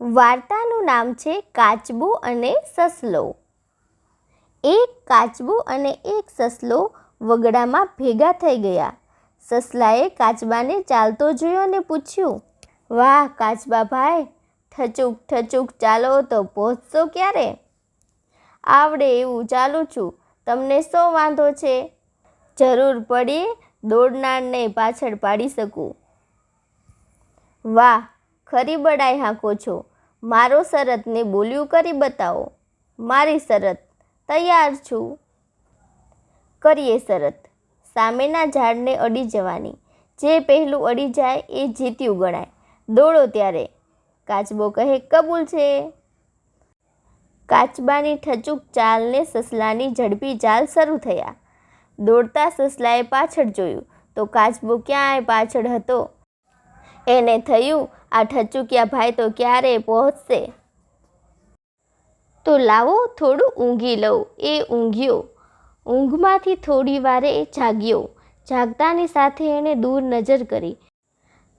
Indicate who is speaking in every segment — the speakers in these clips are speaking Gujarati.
Speaker 1: વાર્તાનું નામ છે કાચબો અને સસલો. એક કાચબો અને એક સસલો વગડામાં ભેગા થઈ ગયા. સસલાએ કાચબાને ચાલતો જોયો ને પૂછ્યું, વાહ, કાચબા ભાઈ, ઠચુક ઠચુક ચાલો તો પહોંચશો ક્યારે? આવડે એવું ચાલું છું. તમને શો વાંધો છે? જરૂર પડીએ દોડનારને પાછળ પાડી શકું. વાહ, ખરી બડાઈ હાંકો છો. મારો શરતને બોલ્યું કરી બતાવો. મારી શરત તૈયાર છું. કરીએ શરત સામેના ઝાડને અડી જવાની. જે પહેલું અડી જાય એ જીત્યું ગણાય. દોડો ત્યારે. કાચબો કહે, કબૂલ છે. કાચબાની ઠચુક ચાલને સસલાની ઝડપી ચાલ શરૂ થયા. દોડતા સસલાએ પાછળ જોયું તો કાચબો ક્યાંય પાછળ હતો. એને થયું, આ ઠચુકિયા ભાઈ તો ક્યારે પહોંચશે? તો લાવો થોડું ઊંઘી લઉં. એ ઊંઘ્યો. ઊંઘમાંથી થોડી વારે જાગ્યો. જાગતાની સાથે એણે દૂર નજર કરી.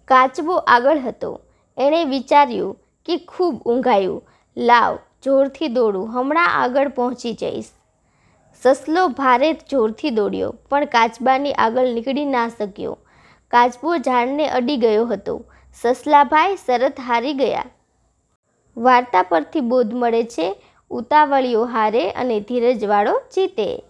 Speaker 1: કાચબો આગળ હતો. એણે વિચાર્યું કે ખૂબ ઊંઘાયું. લાવ, જોરથી દોડું. હમણાં આગળ પહોંચી જઈશ. સસલો ભારે જોરથી દોડ્યો, પણ કાચબાની આગળ નીકળી ના શક્યો. કાચબો ઝાડને અડી ગયો હતો. સસલાભાઈ શરત હારી ગયા. વાર્તા પરથી બોધ મળે છે. ઉતાવળિયો હારે અને ધીરજવાળો જીતે.